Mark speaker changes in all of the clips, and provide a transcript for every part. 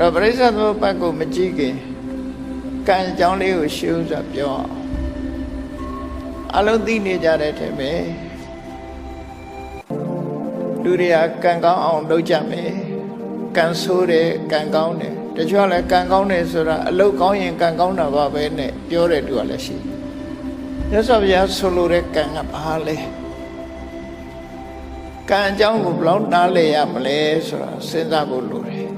Speaker 1: တော့ပရိစ္ဆေသမုပ္ပါဒ်ကိုမကြည့်ခင်ကံအကြောင်းလေးကိုရှင်းဥစွာပြောအောင်အလုံးသိနေကြတဲ့ထဲမှာလူတွေကကံကောင်းအောင်လုပ်ကြမယ်ကံဆိုးတယ်ကံကောင်းတယ်တချို့ကလည်းကံကောင်းတယ်ဆိုတာအလုပ်ကောင်းရင်ကံကောင်းတာပါပဲနဲ့ပြောတဲ့သူကလည်းရှိတယ်မြတ်စွာဘုရားဆိုလိုတဲ့ကံကဘာလဲကံအကြောင်းကိုဘယ်လောက်နားလည်ရမလဲဆိုတာစဉ်းစားဖို့လိုတယ်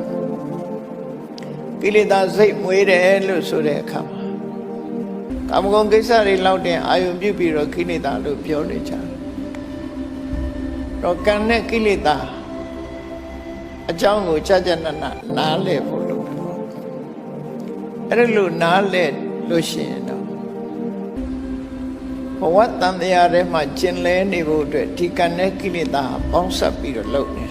Speaker 1: ကိလေသာစိတ်မွေးတယ်လို့ဆိုတဲ့အခါမှာကာမဂုဏ်ကိစ္စတွေလောက်တင်အာယုံပြုပြီးတော့ကိလေသာလို့ပြောနေကြတယ်တော့ကံနဲ့ကိလေသာအကြောင်းကိုကြာကြာနာနာနားလည်ဖို့လုပ်တယ်ပေါ့အဲ့ဒါလို့နားလည်လို့ရှိရင်တော့ဘဝတန်တရားထဲမှာကျင်လဲနေဖို့အတွက်ဒီကံနဲ့ကိလေသာပေါင်းစပ်ပြီးတော့လုပ်နေတာ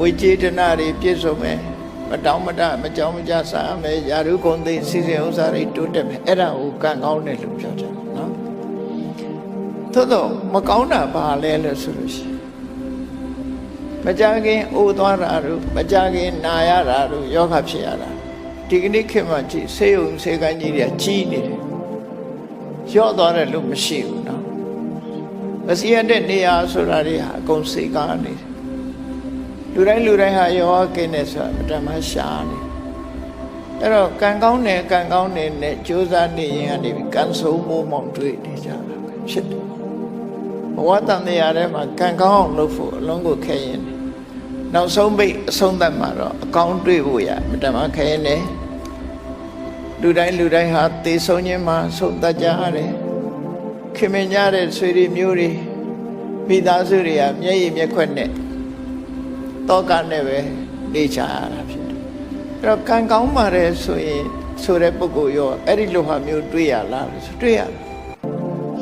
Speaker 1: ဝေကျေတနာတွေပြည့်စုံမယ်မတောင်းမတမကြောင်မကြစားရမယ်ယာရုဂုံသိစီစဉ်ဥစ္စာတွေတိုးတက်မယ်အဲ့ဒါကိုကံကောင်းတယ်လို့ပြောကြတယ်နော်သို့တော့မကောင်းတာဘာလဲလို့ဆိုလို့ရှိရင်မကြခင်အိုသွားတာတို့မကြခင်နာရတာတို့ယောဂဖြစ်ရတာဒီကနေ့ခေတ်မှာကြည့်ဆေးရုံဆေးကန်းကြီးတွေကကြီးနေတယ်ရော့သွားတယ်လို့မရှိဘူးနော်မစီရတဲ့နေရာဆိုတာတွေဟာအကုန်စေကားနေတယ် လူတိုင်းလူတိုင်းဟာယောဂကင်းနေဆိုတာအတ္တမရှားနေအဲ့တော့ကံကောင်းတယ်ကံကောင်းတယ်နဲ့ကြိုးစားနေရင်ကနေပြီးကံဆုံးမိုးမောင်တွေ့နေကြတာပဲဖြစ်တယ်ဘဝတန်တရားထဲမှာကံကောင်းအောင်လုပ်ဖို့အလုံးကိုခဲရင်တယ်နောက်ဆုံးပိတ်အဆုံးသတ်မှာတော့အကောင်းတွေ့ဖို့ရမတမခဲရင်တယ်လူတိုင်းလူတိုင်းဟာသေဆုံးခြင်းမှာဆုံးတတ်ကြရတယ်ခင်မင်ကြတဲ့ဆွေတွေမျိုးတွေမိသားစုတွေကမျက်ရည်မျက်ခွက်နဲ့ တောကနဲ့ပဲနေချရတာဖြစ်တယ်အဲ့တော့ကံကောင်းပါတယ်ဆိုရင်ဆိုတဲ့ပုဂ္ဂိုလ်ရောအဲ့ဒီလိုဟာမျိုးတွေ့ရလားလို့ဆိုတွေ့ရတယ်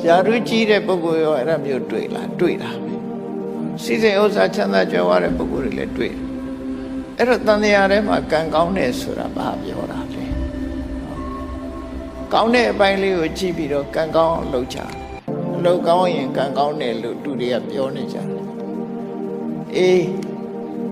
Speaker 1: ယာရုကြီးတဲ့ပုဂ္ဂိုလ်ရောအဲ့ဒါမျိုးတွေ့လားတွေ့တာပဲစီစဉ်ဥစ္စာချမ်းသာကြွယ်ဝတဲ့ပုဂ္ဂိုလ်တွေလည်းတွေ့အဲ့တော့တန်တရားထဲမှာကံကောင်းတယ်ဆိုတာဘာပြောတာလဲကောင်းတဲ့အပိုင်းလေးကိုကြည့်ပြီးတော့ကံကောင်းအောင်လုပ်ကြအလုပ်ကောင်းရင်ကံကောင်းတယ်လို့သူတွေကပြောနေကြတယ်အေး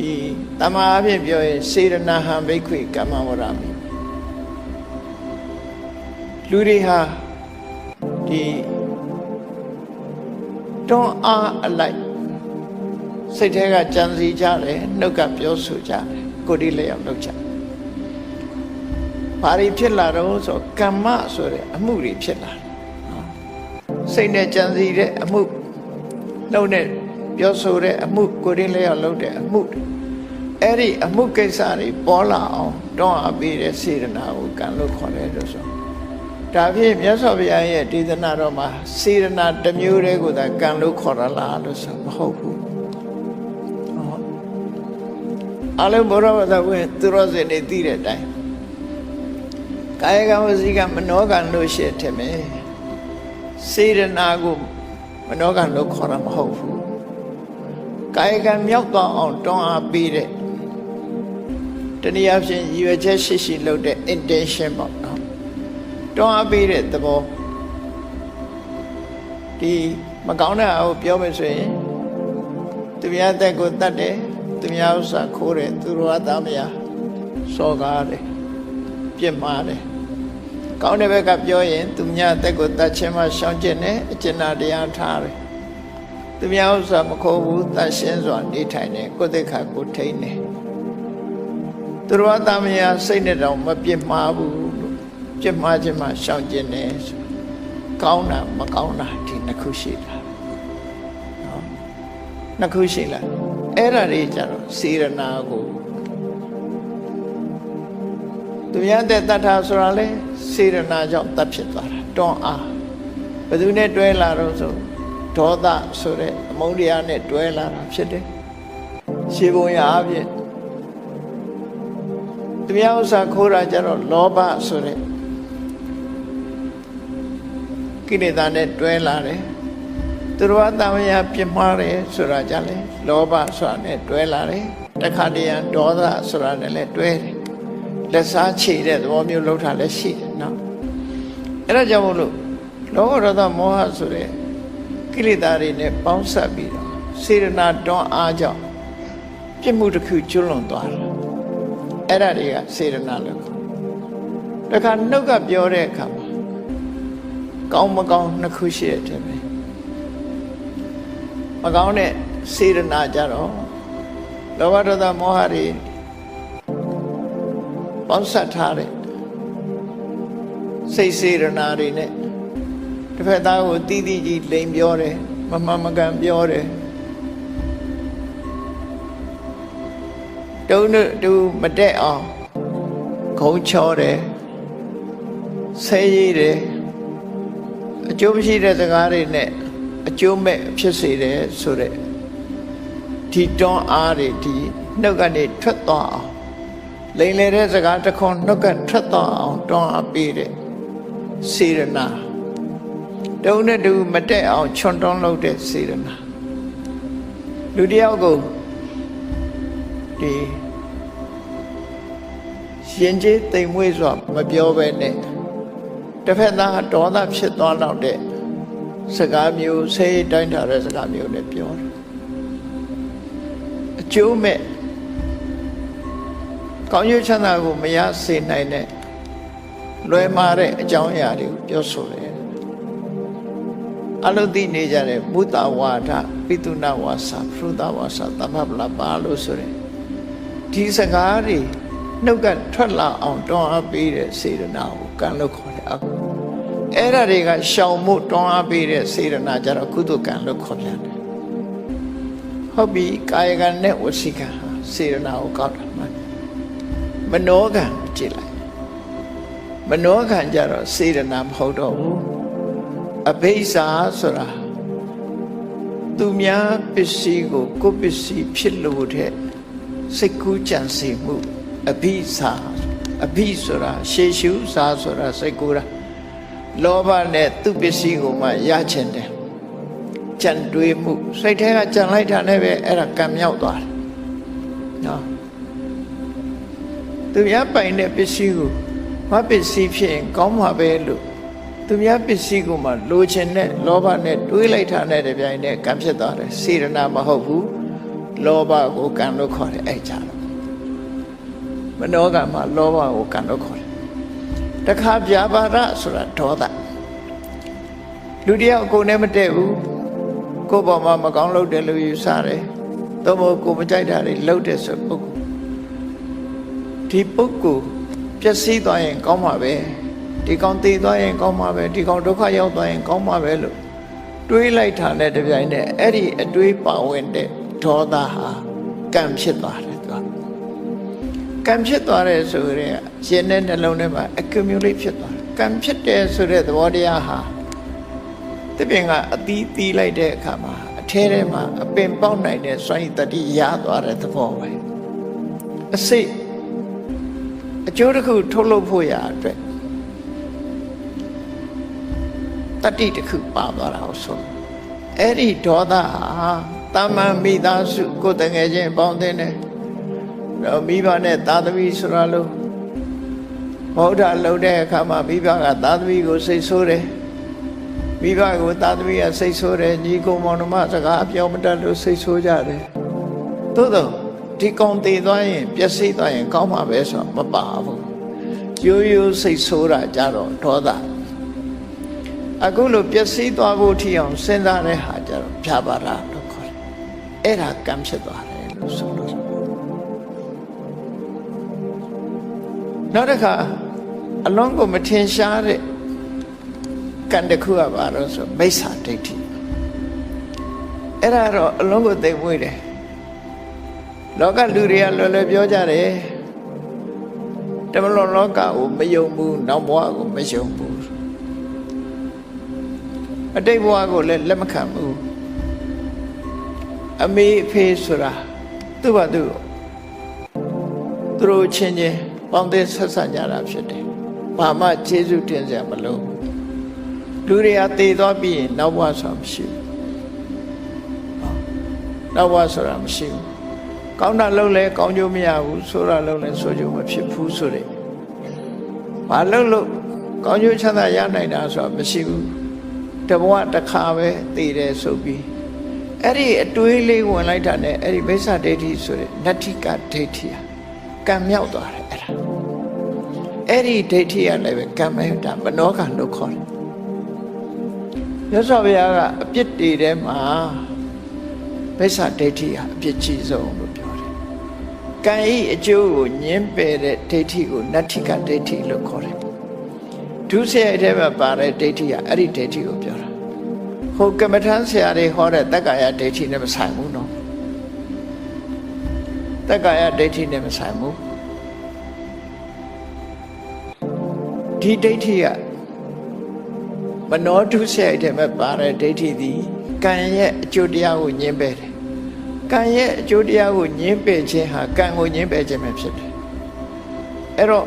Speaker 1: ဒီတမန်အဖြစ်ပြောရင်စေရနာဟံဘိခွေကမ္မဝရမိလူတွေဟာဒီတွန်းအားအလိုက်စိတ်ထဲကကြံစည်ကြတယ်နှုတ်ကပြောဆိုကြတယ်ကိုယ်ဒီလည်းရောက်လုပ်ကြဘာတွေဖြစ်လာတော့ဆိုကမ္မဆိုတဲ့အမှုတွေဖြစ်လာတယ်စိတ်နဲ့ကြံစည်တဲ့အမှုနှုတ်နဲ့ ပြောဆိုတဲ့အမှုကိုယ်ဒီလည်းရောက်လုပ်တဲ့အမှုတွေအဲ့ဒီအမှုကိစ္စတွေပေါ်လာအောင်တွန်းအားပေးတဲ့စေတနာကိုကံလို့ခေါ်တယ်လို့ဆိုဒါဖြင့်မြတ်စွာဘုရားရဲ့ဒေသနာတော်မှာစေတနာတစ်မျိုးတည်းကိုသာကံလို့ခေါ်ရလားလို့ဆိုမဟုတ်ဘူးအလုံးဘောရဝတဝင်သူရောစင်နေသိတဲ့အတိုင်းကာယကံဝစီကမနောကံလို့ရှိတယ်မယ်စေတနာကိုမနောကံလို့ခေါ်တာမဟုတ်ဘူး ကာယကံမြောက်သွားအောင်တွန်းအားပေးတဲ့တနည်းအားဖြင့်ရည်ရွယ်ချက်ရှိရှိလုပ်တဲ့ intention ပေါ့နော်တွန်းအားပေးတဲ့သဘောဒီမကောင်းတဲ့အကိုပြောမယ်ဆိုရင်သူများတက်ကိုတတ်တယ်သူများဥစ္စာခိုးတယ်သူတို့အသားမရစော်ကားတယ်ပြစ်မှားတယ်ကောင်းတဲ့ဘက်ကပြောရင်သူများတက်ကိုတတ်ခြင်းမှရှောင်ကျင်တယ်အကျဉ်းတရားထားတယ် သူများဥစ္စာမခိုးဘူးတတ်ရှင်းစွာနေထိုင်တယ်ကိုယ်သက်ခါကိုထိန်းတယ်သူတို့အသားမရစိတ်နဲ့တောင်မပြစ်မှားဘူးလို့ပြစ်မှားခြင်းမှရှောင်ကျင်တယ်ဆိုကောင်းတာမကောင်းတာဒီနှစ်ခုရှိတာနော်နှစ်ခုရှိလားအဲ့ဒါတွေကြတော့စေရနာကိုသူများတဲ့တတ်တာဆိုတာလေစေရနာကြောင့်တတ်ဖြစ်သွားတာတွန်းအားဘယ်သူနဲ့တွဲလာတော့ဆို ဒေါသဆိုတဲ့အမုန်းတရားနဲ့တွဲလာတာဖြစ်တယ်ရှေးဘုံရအဖြစ်သူများဥစ္စာခိုးတာကြတော့လောဘဆိုတဲ့ကိလေသာနဲ့တွဲလာတယ်သူတော်အတမယပြင်းမှားတယ်ဆိုတာကြလဲလောဘဆိုတာနဲ့တွဲလာတယ်တခါတည်းရန်ဒေါသဆိုတာနဲ့လည်းတွဲတယ်လက်စားချေတဲ့သဘောမျိုးလောက်တာလည်းရှိတယ်နော်အဲ့ဒါကြောင့်မို့လို့လောဘဒေါသမောဟဆိုတဲ့ ကိလေသာတွေနဲ့ပေါင်းစပ်ပြီးတော့စေရနာတွန်းအားကြောင့်ပြစ်မှုတစ်ခုကျွလွန်သွားတယ်အဲ့ဒါတွေကစေရနာလို့ခေါ်တခါနှုတ်ကပြောတဲ့အခါမှာကောင်းမကောင်းနှစ်ခုရှိတဲ့တည်းပဲမကောင်းတဲ့စေရနာကြတော့လောဘဒေါသမောဟတွေပေါင်းစပ်ထားတဲ့စိတ်စေရနာတွေနဲ့ တစ်ဖက်သားကိုတီးတီးကြီးလိန်ပြောတယ်မမမကန်ပြောတယ်တုံးတူမတက်အောင်ခုံချောတယ်ဆဲရည်တယ်အကျိုးမရှိတဲ့စကားတွေနဲ့အကျိုးမဲ့ဖြစ်စေတယ်ဆိုတဲ့ဒီတွန်းအားတွေဒီနှုတ်ကနေထွက်သွားအောင်လိန်လေတဲ့စကားတစ်ခွန်းနှုတ်ကထွက်သွားအောင်တွန်းအားပေးတဲ့စေရနာ တုံးနဲ့တူမတက်အောင်ချွန်တွန်းလုပ်တဲ့စေရနာလူတယောက်ကိုဒီရှင်ကျေးတိမ်မွေးစွာမပြောဘဲနဲ့တစ်ဖက်သားဒေါသဖြစ်သွားတော့တဲ့စကားမျိုးဆေးတိုင်းထားတဲ့စကားမျိုးနဲ့ပြောတယ်အကျိုးမဲ့ကောင်းကျိုးချမ်းသာကိုမရစေနိုင်တဲ့လွယ်မာတဲ့အကြောင်းအရာတွေကိုပြောဆိုတယ် အလုသိနေကြတဲ့ဘုဒ္ဓဝါဒပိတုနာဝါစာဖရုဒဝါစာသမဗလာပါလို့ဆိုရင်ဒီစကားတွေနှုတ်ကထွက်လာအောင်တွန်းအားပေးတဲ့စေတနာကိုကံလို့ခေါ်တယ်အခုအဲ့ဒါတွေကရှောင်မှုတွန်းအားပေးတဲ့စေတနာကြတော့ကုသကံလို့ခေါ်ပြန်တယ်ဟုတ်ပြီကာယကံနဲ့ဝစီကံဟာစေတနာကိုကောက်တာမှန်မနောကံကြည့်လိုက်မနောကံကြတော့စေတနာမဟုတ်တော့ဘူး အဘိဇာဆိုတာသူများပစ္စည်းကိုကိုယ်ပစ္စည်းဖြစ်လို့တဲ့စိတ်ကူးကြံစီမှုအဘိဇာအဘိဆိုတာရှေရှုစာဆိုတာစိတ်ကူးတာလောဘနဲ့သူပစ္စည်းကိုမှရချင်တယ်ကြံတွေးမှုစိတ်ထဲကကြံလိုက်တာနဲ့ပဲအဲ့ဒါကံမြောက်သွားတယ်နော်သူများပိုင်တဲ့ပစ္စည်းကိုမပစ္စည်းဖြစ်ရင်ကောင်းမှာပဲလို့ သူများပစ္စည်းကိုမှလိုချင်တဲ့လောဘနဲ့တွေးလိုက်တာနဲ့တပြိုင်နက်ကံဖြစ်သွားတယ်စေရနာမဟုတ်ဘူးလောဘကိုကံလို့ခေါ်တယ်အဲ့ကြတော့မနောကမှာလောဘကိုကံလို့ခေါ်တယ်တခါပြာပါဒဆိုတာဒေါသလူတယောက်ကိုယ်နဲ့မတည့်ဘူးကိုယ့်ဘောမှာမကောင်းလုပ်တယ်လို့ယူဆတယ်သို့မဟုတ်ကိုမကြိုက်တာတွေလှုပ်တဲ့ဆိုပုဂ္ဂိုလ်ဒီပုဂ္ဂိုလ်ပျက်စီးသွားရင်ကောင်းမှာပဲ ဒီကောင်တည်သွားရင်ကောင်းမှာပဲဒီကောင်ဒုက္ခရောက်သွားရင်ကောင်းမှာပဲလို့တွေးလိုက်တာနဲ့တပြိုင်နက်အဲ့ဒီအတွေးပါဝင်တဲ့ဒေါသဟာကံဖြစ်သွားတယ်သူကကံဖြစ်သွားတယ်ဆိုရင်ရှင်တဲ့နှလုံးထဲမှာ accumulate ဖြစ်သွားတယ်ကံဖြစ်တယ်ဆိုတဲ့သဘောတရားဟာတပြင်းကအသီးသီးလိုက်တဲ့အခါမှာအထဲထဲမှာအပင်ပေါက်နိုင်တဲ့စွမ်းရည်တတိရသွားတဲ့သဘောပဲအစိတ်အကျိုးတစ်ခုထုတ်လုပ်ဖို့ရအတွက် တတိတစ်ခုပါသွားတာဟုတ်ဆိုအဲ့ဒီဒေါသဟာတာမန်မိသားစုကိုယ်တငယ်ချင်းပေါင်းတဲ့နဲ့တော့မိဘနဲ့သာသမီဆိုတာလို့ဗုဒ္ဓလှုပ်တဲ့အခါမှာမိဘကသာသမီကိုစိတ်ဆိုးတယ်မိဘကိုသာသမီကစိတ်ဆိုးတယ်ညီကိုမောင်နှမစကားပြောမတတ်လို့စိတ်ဆိုးကြတယ်သို့တော့ဒီကောင်တည်သွားရင်ပျက်စီးသွားရင်ကောင်းမှာပဲဆိုတော့မပါဘူးရိုးရိုးစိတ်ဆိုးတာကြတော့ဒေါသ အခုလိုပျက်စီးသွားဖို့ထီအောင်စဉ်းစားတဲ့ဟာကြတော့ဖြာပါတာလို့ခေါ်တယ်အဲ့ဒါကံဖြစ်သွားတယ်လို့ဆိုလို့နောက်တစ်ခါအလုံးကိုမထင်ရှားတဲ့ကံတစ်ခုကပါတော့ဆိုမိစ္ဆာဒိဋ္ဌိအဲ့ဒါတော့အလုံးကိုသိမွေးတယ်လောကလူတွေကလွယ်လွယ်ပြောကြတယ်တမလွန်လောကကိုမယုံဘူးနောက်ဘဝကိုမယုံဘူး အတိတ်ဘဝကိုလည်းလက်မခံဘူးအမေအဖေဆိုတာသူ့ဘာသူသူတို့ချင်းချင်းပေါင်းတဲ့ဆက်ဆံကြတာဖြစ်တယ်ဘာမှကျေးဇူးတင်စရာမလိုဘူးလူတွေကတည်သွားပြီးရင်နောက်ဘဝဆိုတာမရှိဘူးနောက်ဘဝဆိုတာမရှိဘူးကောင်းတာလုပ်လဲကောင်းကျိုးမရဘူးဆိုးတာလုပ်လဲဆိုးကျိုးမဖြစ်ဘူးဆိုတဲ့ဘာလုပ်လို့ကောင်းကျိုးချမ်းသာရနိုင်တာဆိုတာမရှိဘူး တဘဝတစ်ခါပဲတည်တယ်ဆိုပြီးအဲ့ဒီအတွေးလေးဝင်လိုက်တာနဲ့အဲ့ဒီမိစ္ဆာဒိဋ္ဌိဆိုတဲ့နတ္ထိကဒိဋ္ဌိဟာကံမြောက်သွားတယ်အဲ့ဒါအဲ့ဒီဒိဋ္ဌိကလည်းပဲကံမဲတာမနောကလို့ခေါ်တယ်မြတ်စွာဘုရားကအပြစ်တွေထဲမှာမိစ္ဆာဒိဋ္ဌိဟာအပြစ်ကြီးဆုံးလို့ပြောတယ်ကံဤအကျိုးကိုညှင်းပယ်တဲ့ဒိဋ္ဌိကိုနတ္ထိကဒိဋ္ဌိလို့ခေါ်တယ် ဒုစရိုက်ထဲမှာပါတဲ့ဒိဋ္ဌိကအဲ့ဒီဒိဋ္ဌိကိုပြောတာဟိုကမ္မထမ်းဆရာတွေဟောတဲ့တက္ကာယဒိဋ္ဌိနဲ့မဆိုင်ဘူးနော်တက္ကာယဒိဋ္ဌိနဲ့မဆိုင်ဘူးဒီဒိဋ္ဌိကမနောဒုစရိုက်ထဲမှာပါတဲ့ဒိဋ္ဌိသည်ကံရဲ့အကျိုးတရားကိုညှင်းပယ်တယ်ကံရဲ့အကျိုးတရားကိုညှင်းပယ်ခြင်းဟာကံကိုညှင်းပယ်ခြင်းပဲဖြစ်တယ်အဲ့တော့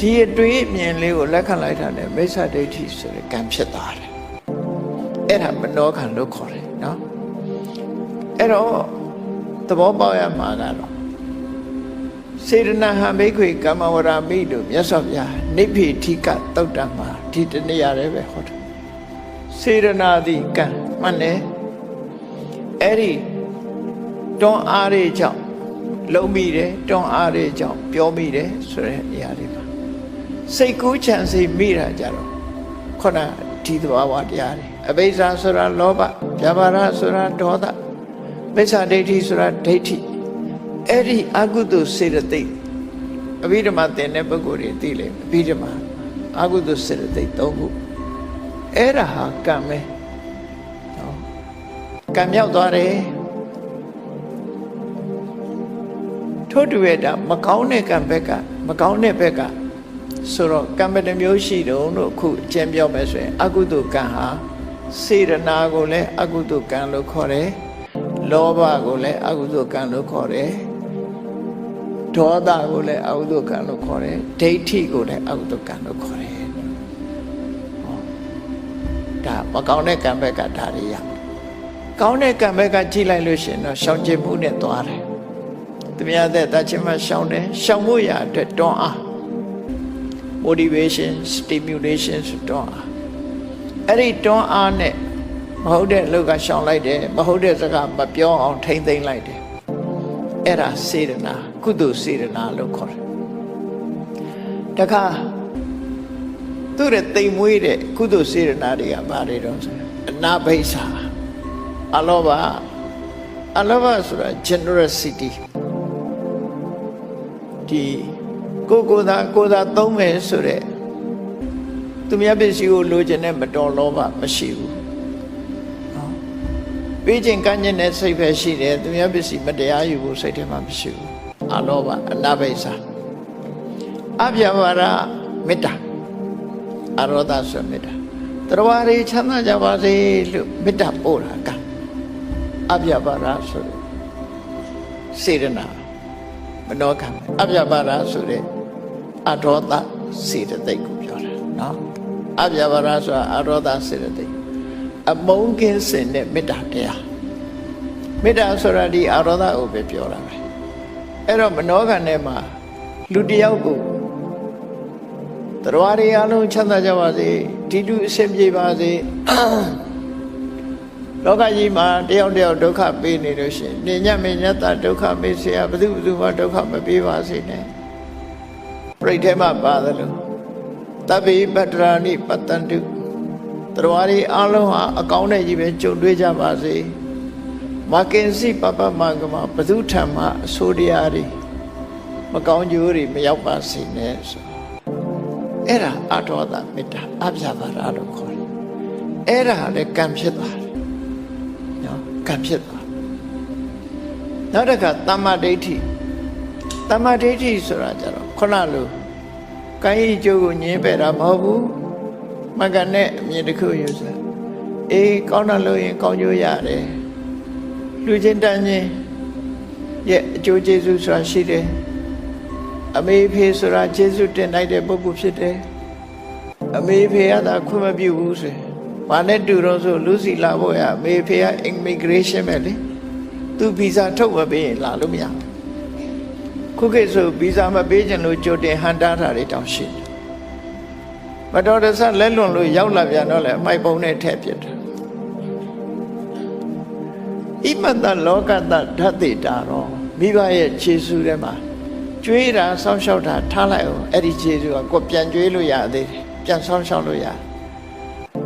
Speaker 1: ဒီအတွေးအမြင်လေးကိုလက်ခံလိုက်တာနဲ့မိစ္ဆာဒိဋ္ဌိဆိုတဲ့ကံဖြစ်သွားတယ်အဲ့ဒါမနောခံလို့ခေါ်တယ်နော်အဲ့တော့သဘောပေါက်ရမှာကတော့စေတနာဟံဘိခွေကမ္မဝရမိတို့မြတ်စွာဘုရားနိဗ္ဗေထိကတုတ်တံမှာဒီတနေ့ရတယ်ပဲဟောတယ်စေရနာတိကံမှန်တယ်အဲ့ဒီတွန်းအားတွေကြောင့်လုံးမိတယ်တွန်းအားတွေကြောင့်ပြောမိတယ်ဆိုတဲ့နေရာလေးပါ စိတ်ကူးချမ်းစိတ်မိတာကြတော့ခုနဒီသဘာဝတရားတွေအဘိဇ္ဇာဆိုတာလောဘဗျာပါဒဆိုတာဒေါသမိစ္ဆာဒိဋ္ဌိဆိုတာဒိဋ္ဌိအဲ့ဒီအကုသိုလ်စေတသိက်အဘိဓမ္မာသင်တဲ့ပုဂ္ဂိုလ်တွေသိလိမ့်မယ်အဘိဓမ္မာအကုသိုလ်စေတသိက်၃ခုအဲ့ဒါဟာကံပဲနော်ကံမြောက်သွားတယ်ထို့တူရဲ့ဒါမကောင်းတဲ့ကံဘက်ကမကောင်းတဲ့ဘက်က ဆိုတော့ကံဘယ်နှမျိုးရှိတုံးလို့အခုအကျဉ်းပြောမယ်ဆိုရင် အကုသိုလ်ကံဟာစေရနာကိုလည်းအကုသိုလ်ကံလို့ခေါ်တယ်လောဘကိုလည်းအကုသိုလ်ကံလို့ခေါ်တယ်ဒေါသကိုလည်းအကုသိုလ်ကံလို့ခေါ်တယ်ဒိဋ္ဌိကိုလည်းအကုသိုလ်ကံလို့ခေါ်တယ်ဟောဒါမကောင်းတဲ့ကံဘက်ကဒါတွေရကောင်းတဲ့ကံဘက်ကကြည့်လိုက်လို့ရှိရင်တော့ရှောင်ကျဉ်မှုနဲ့သွားတယ်သူများတဲ့တချင်းမှရှောင်တယ်ရှောင်ဖို့ရအတွက်တွန်းအား motivation stimulation ဆိုတွန်းအားအဲ့ဒီတွန်းအားနဲ့မဟုတ်တဲ့လူကရှောင်လိုက်တယ်မဟုတ်တဲ့စကားမပြောအောင်ထိမ့်သိမ့်လိုက်တယ်အဲ့ဒါစေတနာကုသိုလ်စေတနာလို့ခေါ်တယ်တခါသူ့ရဲ့တိမ်မွေးတဲ့ကုသိုလ်စေတနာတွေကဘာတွေတော့ဆိုရင်အနာဘိဆာအလောဘအလောဘဆိုတာ generosity ဒီ ကိုကိုသာကိုသာသုံးမယ်ဆိုတဲ့သူများပစ္စည်းကိုလိုချင်တဲ့မတော်လောဘမရှိဘူးနော်ပေးခြင်းကမ်းခြင်းနဲ့စိတ်ပဲရှိတယ်သူများပစ္စည်းမတရားယူဖို့စိတ်ထဲမှာမရှိဘူးအလောဘအနာဘိဆာအပြဘာရမေတ္တာအရောဒဆိုမေတ္တာတရားရီချမ်းသာကြပါစေလို့မေတ္တာပို့တာကအပြဘာရဆိုတဲ့စေရနာမနောကံအပြပါဒဆိုတဲ့ အရောဒစေတသိက်ကိုပြောတာနော်အပြာပါဒဆိုတာအရောဒစေတသိက်အမုန်းကင်းစင်တဲ့မေတ္တာတရားမေတ္တာဆိုတာဒီအရောဒကိုပဲပြောတာပဲအဲ့တော့မနောကံထဲမှာလူတယောက်ကိုတရားတွေအလုံးချမ်းသာကြပါစေတိတုအဆင်ပြေပါစေလောကကြီးမှာတယောက်တယောက်ဒုက္ခပေးနေလို့ရှိရင်မြင်ညမြင်ညတဒုက္ခမေးစရာဘုသူဘုသူမှဒုက္ခမပေးပါစေနဲ့ ပြိဋ္ဌဲမှာပါတယ်လို့တပိပတ္တရာနိပတ္တန္တုတရားတွေအလုံးဟာအကောင်းနဲ့ကြီးပဲကြုံတွေ့ကြပါစေမကင်စီပပမကမဘသူထံမှအဆိုးတရားတွေမကောင်းကျိုးတွေမရောက်ပါစေနဲ့ဆိုအဲ့ဒါအထောဒမေတ္တာအပြပါရလို့ခေါ်တယ်အဲ့ဒါလည်းကံဖြစ်သွားတယ်နော်ကံဖြစ်သွားနောက်တစ်ခါတမ္မာဒိဋ္ဌိတမ္မာဒိဋ္ဌိဆိုတာကြတော့ ခုနလိုကိုင်းကြီးကျိုးကိုညင်းပယ်တာမဟုတ်ဘူးမကနဲ့အမြင်တစ်ခုယူစားအေးကောင်းတာလို့ရင်ကောင်းကျိုးရတယ်လူချင်းတန်းချင်းရဲ့အကျိုးကျေးဇူးဆိုတာရှိတယ်အမေဖေဆိုတာကျေးဇူးတင်လိုက်တဲ့ပုဂ္ဂိုလ်ဖြစ်တယ်အမေဖေကသာခွင့်မပြုဘူးဆိုရင်ဘာနဲ့တူတော့ဆိုလူစီလာဖို့ရအမေဖေက immigration ပဲလေသူဗီဇာထုတ်မပေးရင်လာလို့မရဘူး ခုခေတ်ဆိုဗီဇာမပေးချင်လို့ကြိုတင်ဟန်တားတာတွေတောင်ရှိတယ်မတော်တဆလက်လွန်လို့ရောက်လာပြန်တော့လေအမိုက်ပုံနဲ့ထည့်ပြစ်တယ်ဣမတလောကတဓာတိတာတော့မိဘရဲ့ခြေဆူထဲမှာကျွေးတာဆောင်းလျှောက်တာထားလိုက်အောင်အဲ့ဒီခြေဆူကကိုပြန်ကျွေးလို့ရသေးတယ်ပြန်ဆောင်းလျှောက်လို့ရ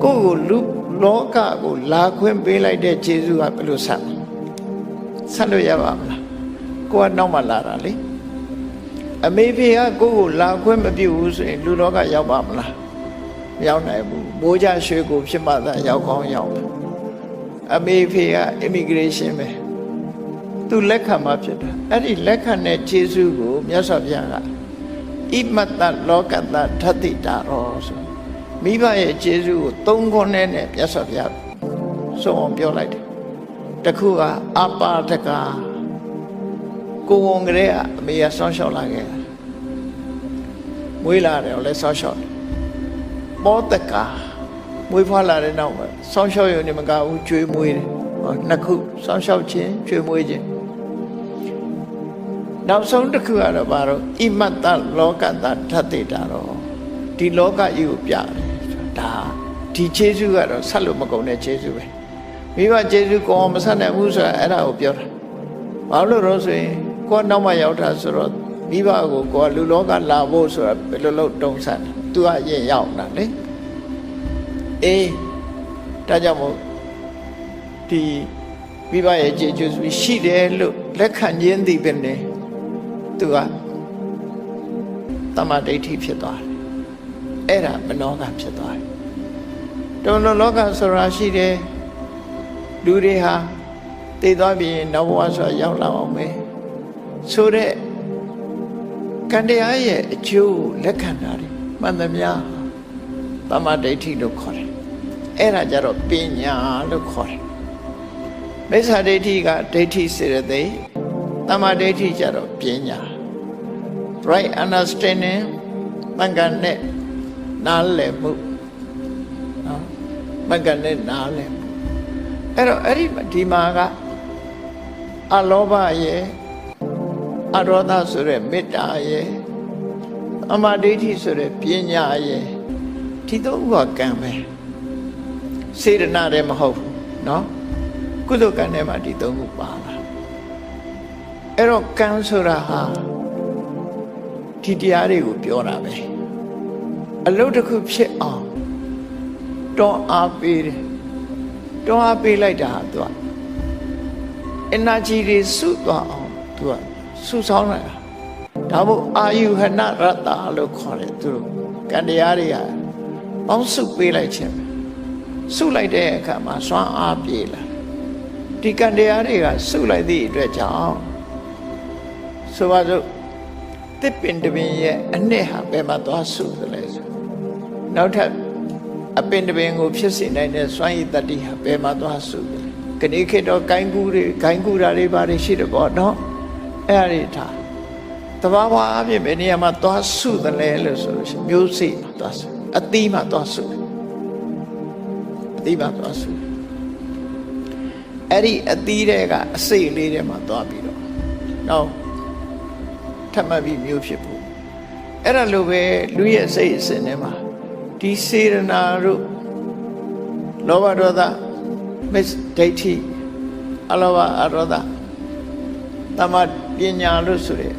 Speaker 1: ကိုယ့်ကိုလူလောကကိုလာခွင့်ပေးလိုက်တဲ့ခြေဆူကဘယ်လိုဆက်ဆက်လို့ရပါမလားကိုကနောက်မှလာတာလေ အမေဖေကကိုယ့်ကိုလာခွင့်မပြုဘူးဆိုရင်လူလောကရောက်ပါမလားမရောက်နိုင်ဘူးမိုးကြရွှေကိုဖြစ်မှသာရောက်ကောင်းရောက်မယ်အမေဖေက immigration ပဲသူလက်ခံမှဖြစ်တာအဲ့ဒီလက်ခံတဲ့ခြေဆုကိုမြတ်စွာဘုရားကဣမတ္တလောကတ္တဓတ္တိတာရောဆိုမိဘရဲ့ခြေဆုကိုသုံးခွန်းနဲ့မြတ်စွာဘုရားဆုံးအောင်ပြောလိုက်တယ်တခုကအပါဒက ကိုဝန်ကလေးကအမေကဆောင်းလျှောက်လာခဲ့တာမွေးလာတယ်လည်းဆောင်းလျှောက်တယ်ပောတကာမွေးဖွားလာတဲ့နောက်မှာဆောင်းလျှောက်ရုံနဲ့မကဘူးကျွေးမွေးတယ်ဟောနှစ်ခုဆောင်းလျှောက်ခြင်းကျွေးမွေးခြင်းနောက်ဆုံးတစ်ခုကတော့ဘာလို့ဣမတ္တလောကတ္တဓာတိတာတော့ဒီလောကကြီးကိုပြတယ်ဒါဒီခြေဆုကတော့ဆက်လို့မကုန်တဲ့ခြေဆုပဲမိဘခြေဆုကောမဆက်နိုင်ဘူးဆိုတာအဲ့ဒါကိုပြောတာဘာလို့လို့ဆိုရင် ကိုယ်နောက်မှရောက်တာဆိုတော့မိဘကိုကိုယ်လူလောကလာဖို့ဆိုတာဘယ်လိုလုပ်တုံးဆန်းသူကအရင်ရောက်တာလေအေးဒါကြောင့်မို့ဒီမိဘရဲ့ခြေကျူးရှိတယ်လို့လက်ခံခြင်းသည်ပဲနေသူကတမ္မာဒိဋ္ဌိဖြစ်သွားတယ်အဲ့ဒါမနောကဖြစ်သွားတယ်တုံလုံးလောကဆိုတာရှိတယ်လူတွေဟာတည်သွားပြီးနောက်ဘဝဆိုတာရောက်လာအောင်ပဲ ဆိုတဲ့ကံတရားရဲ့အကျိုးလက်ခံတာတွေမှန်သမျှတမ္မာဒိဋ္ဌိလို့ခေါ်တယ်အဲ့ဒါကြတော့ပညာလို့ခေါ်တယ်မိစ္ဆာဒိဋ္ဌိကဒိဋ္ဌိစေရသိက်တမ္မာဒိဋ္ဌိကြတော့ပညာ right understanding မင်္ဂန်နဲ့နားလည်မှုနော်မင်္ဂန်နဲ့နားလည်မှုအဲ့တော့အဲ့ဒီဒီမှာကအလောဘရဲ့ အရောဒဆိုတဲ့မေတ္တာရဲ့အမဒိဋ္ဌိဆိုတဲ့ပညာရဲ့ဒီသုံးခုကကံပဲစေတနာလည်းမဟုတ်ဘူးเนาะကုသိုလ်ကံထဲမှာဒီသုံးခုပါလာအဲ့တော့ကံဆိုတာဟာဒီတရားတွေကိုပြောတာပဲအလုပ်တစ်ခုဖြစ်အောင်တွန်းအားပေးတယ်တွန်းအားပေးလိုက်တာဟာသူက energy တွေစုသွားအောင်သူက စုဆောင်းလိုက်တာဒါမို့အာယုဟနရတ္တလို့ခေါ်တယ်သူတို့ကံတရားတွေကပေါင်းစုပေးလိုက်ခြင်းပဲစုလိုက်တဲ့အခါမှာစွမ်းအားပြေလာဒီကံတရားတွေကစုလိုက်သည့်အတွက်ကြောင့်ဆိုပါစို့တစ်ပင်တပင်ရဲ့အနှစ်ဟာဘယ်မှာသွားစုသလဲဆိုနောက်ထပ်အပင်တပင်ကိုဖြစ်စေနိုင်တဲ့စွမ်းရည်တတ္တိဟာဘယ်မှာသွားစုသလဲခဏခေတ်တော့ဂိုင်းကူးတွေဂိုင်းကူးတာတွေဘာတွေရှိတယ်ပေါ့နော် အဲ့ဒါတွေထားတဘာဝအဖြစ်ဘယ်နေရာမှာသွားစုသလဲလို့ဆိုလို့ရှိရင်မျိုးစိမှာသွားစုအသီးမှာသွားစုတယ်အသီးမှာသွားစုတယ်အဲ့ဒီအသီးတွေကအစိတ်လေးတွေမှာသွားပြီးတော့နောက်ထပ်မှတ်ပြီးမျိုးဖြစ်ဖို့အဲ့ဒါလိုပဲလူရဲ့စိတ်အစဉ်ထဲမှာဒီစေရနာတို့လောဘဒေါသမစ္စဒိဋ္ဌိအလောဘအရောဒတမ ပညာလို့ဆိုတဲ့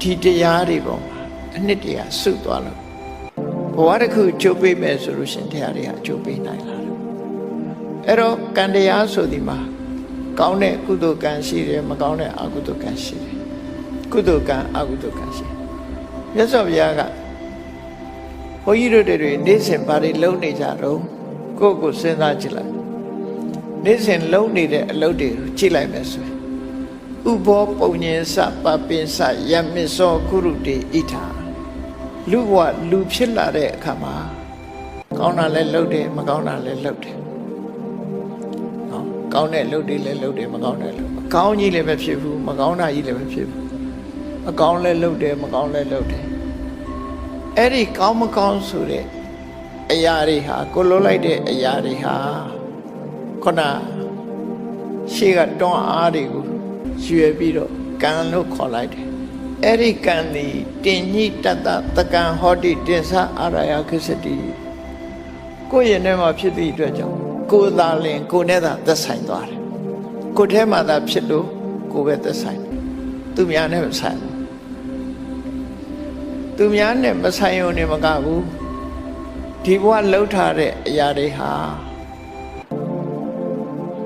Speaker 1: ဒီတရားတွေပေါ့မှာအနှစ်တရာစုသွားလို့ဘဝတစ်ခုကျုပ်ပေးမယ်ဆိုလို့ရှင်တရားတွေကကျုပ်ပေးနိုင်လာတယ်အဲ့တော့ကံတရားဆိုဒီမှာကောင်းတဲ့ကုသိုလ်ကံရှိတယ်မကောင်းတဲ့အကုသိုလ်ကံရှိတယ်ကုသိုလ်ကံအကုသိုလ်ကံရှိတယ်မြတ်စွာဘုရားကဘုန်းကြီးတို့တွေနေ့စဉ်ဘာတွေလုပ်နေကြတော့ကိုယ့်ကိုယ်စဉ်းစားကြည့်လိုက်နေ့စဉ်လုပ်နေတဲ့အလုပ်တွေကိုကြည့်လိုက်မယ်ဆိုရင် ဥဘောပုံညင်စပပင်စယမစ္စောကုရုတေဣထာလူဘဝလူဖြစ်လာတဲ့အခါမှာကောင်းတာလည်းလုပ်တယ်မကောင်းတာလည်းလုပ်တယ်နော်ကောင်းတဲ့လုပ်တွေလည်းလုပ်တယ်မကောင်းတဲ့လုပ်အကောင်းကြီးလည်းပဲဖြစ်ဘူးမကောင်းတာကြီးလည်းပဲဖြစ်ဘူးအကောင်းလည်းလုပ်တယ်မကောင်းလည်းလုပ်တယ်အဲ့ဒီကောင်းမကောင်းဆိုတဲ့အရာတွေဟာကိုလွတ်လိုက်တဲ့အရာတွေဟာခုနရှေ့ကတွန်းအားတွေကို ရွယ်ပြီးတော့ကံလို့ခေါ်လိုက်တယ်အဲ့ဒီကံဒီတင်ညိတတတကံဟောတိတင်္ဆအာရယခိစတိကိုယ့်ရဲ့ထဲမှာဖြစ်သည့်အတွက်ကြောင့်ကိုယ်သာလင်ကိုယ်နဲ့သာသက်ဆိုင်သွားတယ်ကိုယ်ထဲမှာသာဖြစ်လို့ကိုယ်ပဲသက်ဆိုင်တယ်သူများနဲ့မဆိုင်ဘူးသူများနဲ့မဆိုင်ုံနဲ့မကဘူးဒီဘဝလှုပ်ထားတဲ့အရာတွေဟာ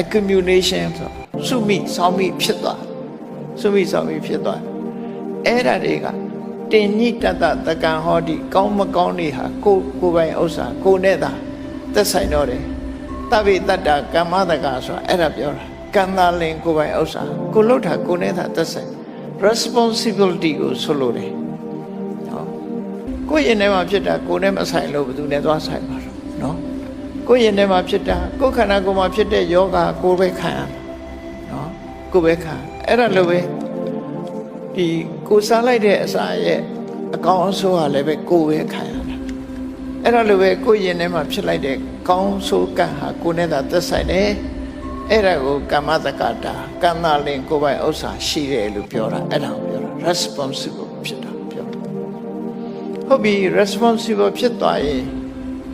Speaker 1: accumulation ဆိုစုမိဆောင်းမိဖြစ်သွားစုမိဆောင်းမိဖြစ်သွားအဲ့ဒါတွေကတင်ညိတတတကံဟောဒီကောင်းမကောင်းတွေဟာကိုကိုပိုင်ဥစ္စာကိုနဲ့သာသက်ဆိုင်တော့တယ်တပိတတ္တကမ္မတကဆိုတာအဲ့ဒါပြောတာကံသာလင်ကိုပိုင်ဥစ္စာကိုလှုပ်တာကိုနဲ့သာသက်ဆိုင် responsibility ကိုဆိုလိုတယ်ဟောကိုယ့်ရင်ထဲမှာဖြစ်တာကိုနဲ့မဆိုင်လို့ဘယ်သူနဲ့သွားဆိုင်မှာတော့နော် ကိုယ့်ရင်ထဲမှာဖြစ်တာကိုယ်ခန္ဓာကိုယ်မှာဖြစ်တဲ့ယောဂကိုယ်ပဲခံရမှာနော်ကိုယ်ပဲခံအဲ့ဒါလိုပဲဒီကိုယ်စားလိုက်တဲ့အစာရဲ့အကောင်အဆိုးဟာလည်းပဲကိုယ်ပဲခံရတာအဲ့ဒါလိုပဲကိုယ်ရင်ထဲမှာဖြစ်လိုက်တဲ့ကောင်းဆိုးကံဟာကိုယ်နဲ့သာသက်ဆိုင်တယ်အဲ့ဒါကိုကမ္မတက္ကတာကံသာလင်ကိုယ်ပိုင်ဥစ္စာရှိတယ်လို့ပြောတာအဲ့ဒါကိုပြောတာ responsible ဖြစ်တာပြောတာဟုတ်ပြီ responsible ဖြစ်သွားရင်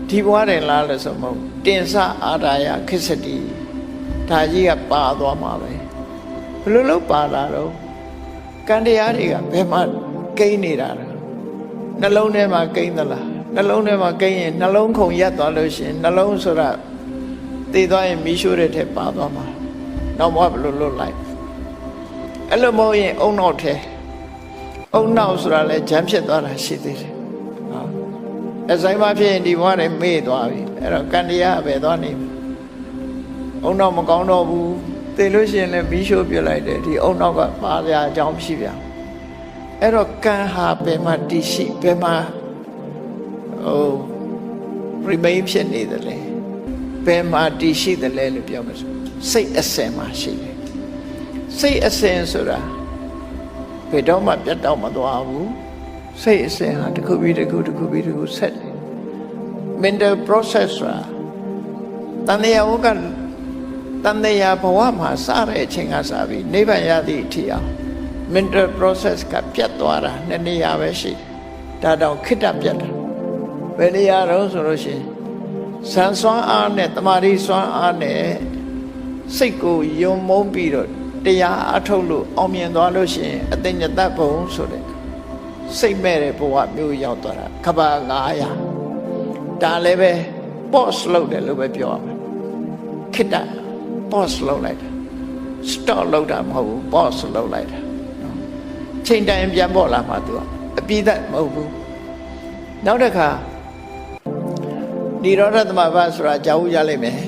Speaker 1: ဒီဘွားတယ်လားလို့ဆိုမဟုတ်တင်စအာရာယခိစတိဒါကြီးကပါသွားမှာပဲဘယ်လိုလုပ်ပါလာတော့ကံတရားတွေကဘယ်မှာကိန်းနေတာလဲနှလုံးထဲမှာကိန်းသလားနှလုံးထဲမှာကိန်းရင်နှလုံးခုန်ရက်သွားလို့ရှိရင်နှလုံးဆိုတာတည်သွားရင်မီးရှို့တဲ့ထက်ပါသွားမှာနောက်ဘဝဘယ်လိုလွတ်လိုက်အဲ့လိုမဟုတ်ရင်အုံနောက်ထဲအုံနောက်ဆိုတာလဲဂျမ်းဖြစ်သွားတာရှိသေးတယ်ဟုတ် အဆိုင်မဖြစ်ရင်ဒီဘဝနဲ့မေ့သွားပြီအဲ့တော့ကံတရားပဲသွားနေပြီအုံနောက်မကောင်းတော့ဘူးတည်လို့ရှိရင်လည်းမီးရှို့ပြစ်လိုက်တယ်ဒီအုံနောက်ကပါရအကြောင်းမရှိပြန်အဲ့တော့ကံဟာဘယ်မှာတည်ရှိဘယ်မှာဟို remain ဖြစ်နေတယ်လဲဘယ်မှာတည်ရှိတယ်လဲလို့ပြောမှာဆိုစိတ်အစဉ်မှာရှိတယ်စိတ်အစဉ်ဆိုတာဘယ်တော့မှပြတ်တော့မသွားဘူး စိတ်အစဉ်ဟာတစ်ခုပြီးတစ်ခုတစ်ခုပြီးတစ်ခုဆက်တယ် mental process ဆိုတာတန်တရားဝကတန်တရားဘဝမှာစတဲ့အချိန်ကစပြီးနိဗ္ဗာန်ရသည့်အထိအောင် mental process ကပြတ်သွားတာနှစ်နေရာပဲရှိတယ်ဒါတော့ခိတ္တပြတ်တာဘယ်နေရာတော့ဆိုလို့ရှိရင်ဇန်စွမ်းအားနဲ့တမာရီစွမ်းအားနဲ့စိတ်ကိုယုံမုန်းပြီးတော့တရားအထုတ်လို့အောင်မြင်သွားလို့ရှိရင်အသိဉာဏ်ဘုံဆိုတဲ့ စိတ်မဲ့တဲ့ဘဝမျိုးရောက်သွားတာခဘာ900ဒါလည်းပဲ pause လုပ်တယ်လို့ပဲပြောရမယ်ခိတ္တ pause လုပ်လိုက်တာ stop လုပ်တာမဟုတ်ဘူး pause လုပ်လိုက်တာချိန်တိုင်းပြန်ပေါ်လာမှသူကအပြည့်သက်မဟုတ်ဘူးနောက်တစ်ခါនិရောဓသမဘာဆိုတာကြာဦးရလိမ့်မယ်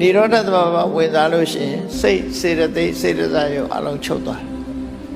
Speaker 1: និရောဓသမဘာဝင်စားလို့ရှိရင်စိတ်စေတသိက်စေတစာရုပ်အလုံးချုပ်သွားတ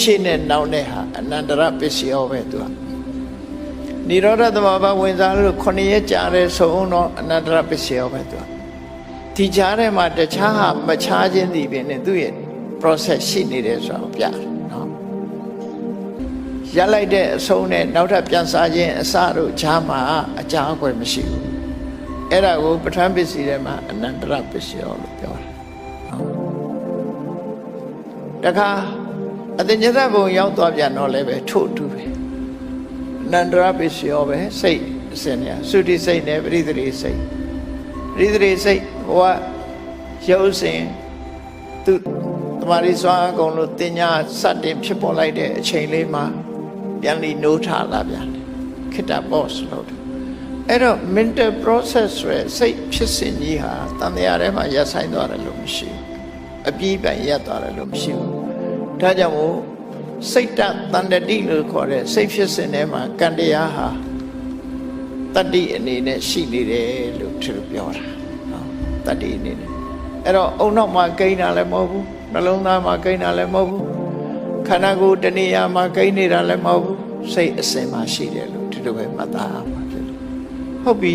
Speaker 1: ရှေ့နဲ့နောက်နဲ့ဟာအနန္တရပစ္စယောပဲသူကနိရောဓသမဘာဝင်စားလို့ခုနှစ်ရက်ကြာတဲ့ဆုံးတော့အနန္တရပစ္စယောပဲသူကဒီကြားထဲမှာတခြားဟာမခြားခြင်းဒီပင်နဲ့သူ့ရဲ့ process ရှိနေတယ်ဆိုတော့ပြတယ်နော်ရက်လိုက်တဲ့အဆုံးနဲ့နောက်ထပ်ပြန်စားခြင်းအစတို့ဈာမှာအကြာအကွယ်မရှိဘူးအဲ့ဒါကိုပဋ္ဌာန်းပစ္စည်းထဲမှာအနန္တရပစ္စယောလို့ပြောတယ်တခါ အတညတဘုံရောက်သွားပြန်တော့လည်းပဲထို့တူပဲအနန္တရပစ္စယောပဲစိတ်အစဉ်ညာသုတိစိတ်နဲ့ပရိသေရိစိတ်ပရိသေရိစိတ်ဟောရုပ်စဉ်သူတမာရီစွာအကုန်လို့တင်ညာစတင်ဖြစ်ပေါ်လိုက်တဲ့အချိန်လေးမှာပြန်လီနိုးထလာပြန်တယ်ခိတ္တဘော့စ်လို့အဲ့တော့ mental process ရဲ့စိတ်ဖြစ်စဉ်ကြီးဟာတန်တရားထဲမှာရပ်ဆိုင်သွားတယ်လို့မရှိဘူးအပြီးပိုင်ရပ်သွားတယ်လို့မရှိဘူး ဒါကြောင့်မို့စိတ်တတန်တတိလို့ခေါ်တဲ့စိတ်ဖြစ်စဉ်ထဲမှာကံတရားဟာတတ္တိအနေနဲ့ရှိနေတယ်လို့သူပြောတာနော်တတ္တိအနေနဲ့အဲ့တော့အုံနောက်မှာကိန်းတာလည်းမဟုတ်ဘူးနှလုံးသားမှာကိန်းတာလည်းမဟုတ်ဘူးခန္ဓာကိုယ်တဏှာမှာကိန်းနေတာလည်းမဟုတ်ဘူးစိတ်အစဉ်မှာရှိတယ်လို့ဒီလိုပဲမှတ်သားရမှာဖြစ်တယ်ဟုတ်ပြီ